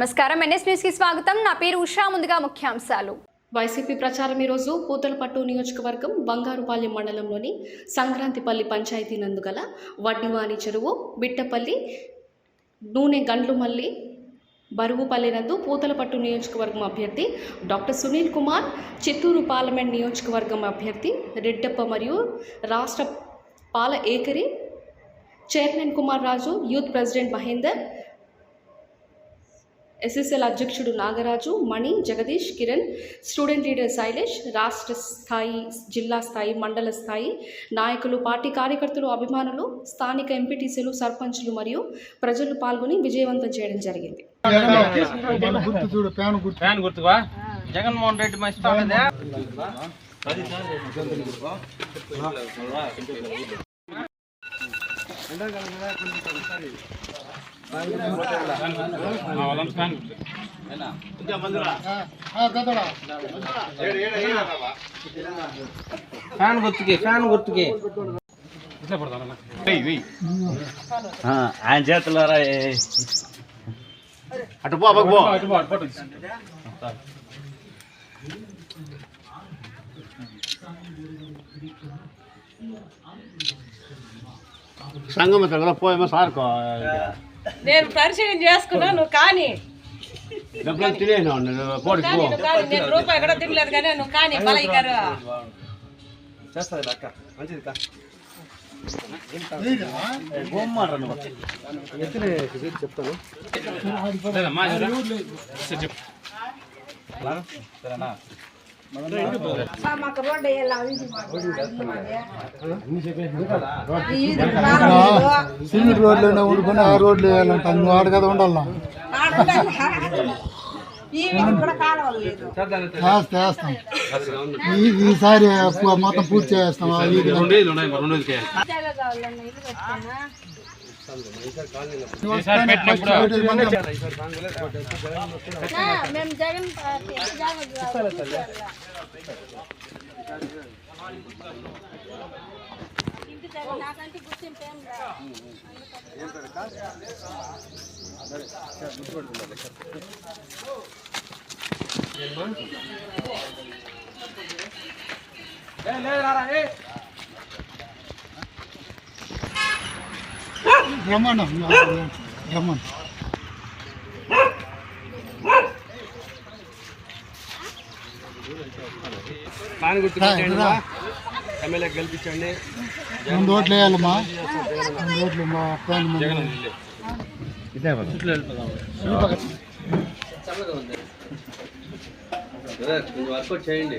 నమస్కారం. ఎన్ఎస్ న్యూస్కి స్వాగతం. నా పేరు ఉషా. ముందుగా ముఖ్యాంశాలు. వైసీపీ ప్రచారం ఈరోజు పూతలపట్టు నియోజకవర్గం బంగారుపాలెం మండలంలోని సంక్రాంతిపల్లి పంచాయతీ నందుగల వడ్డివాణి చెరువు బిట్టపల్లి నూనె గండ్లుమల్లి బరువుపల్లి నందు పూతలపట్టు నియోజకవర్గం అభ్యర్థి డాక్టర్ సునీల్ కుమార్ చిత్తూరు పార్లమెంట్ నియోజకవర్గం అభ్యర్థి రెడ్డప్ప మరియు రాష్ట్ర పాల ఏకరి chairman Kumar Raju youth president Mahender S S L అధ్యక్షుడు నాగరాజు మణి జగదీష్ కిరణ్ స్టూడెంట్ లీడర్ శైలేష్ రాష్ట్ర స్థాయి జిల్లా స్థాయి మండల స్థాయి నాయకులు పార్టీ కార్యకర్తలు అభిమానులు స్థానిక ఎంపీటీసీలు సర్పంచులు మరియు ప్రజలు పాల్గొని విజయవంతం చేయడం జరిగింది. జగన్మోహన్ రెడ్డి మంచి ఫ్యాన్ గుర్తుకి ఫ్యాన్ గుర్తుకి ఆయన చేతుల్లో అటు పో పక్కకు పో సంగమ దగ్గర పోయేమో సార్కో. నేను పరిచయం చేసుకున్నా నువ్వు కానీ. డబ్బులు పోటీ కానీ నేను రూపాయి కూడా తినలేదు కానీ నువ్వు కానీ బలయ్య గారు. మాకు రోడ్డు సిమెంట్ రోడ్లు ఉండుకొని ఆ రోడ్లు వేయాలంట నువ్వు ఆడ కదా ఉండాలా ఈ- ఈసారి మొత్తం పూర్తి చేస్తాం మేము జగన్ పార్టీ ఇంటి దగ్గర నాకంటే గుర్తింపు ఏం రాదు బ్రహ్మాండం బ్రహ్మాండం. ఎమ్మెల్యే గెలిపించండి. రెండు ఓట్లు వేయాలమ్మా. రెండు ఓట్లు మా ఫ్యాన్ ముందు. వర్కౌట్ చేయండి.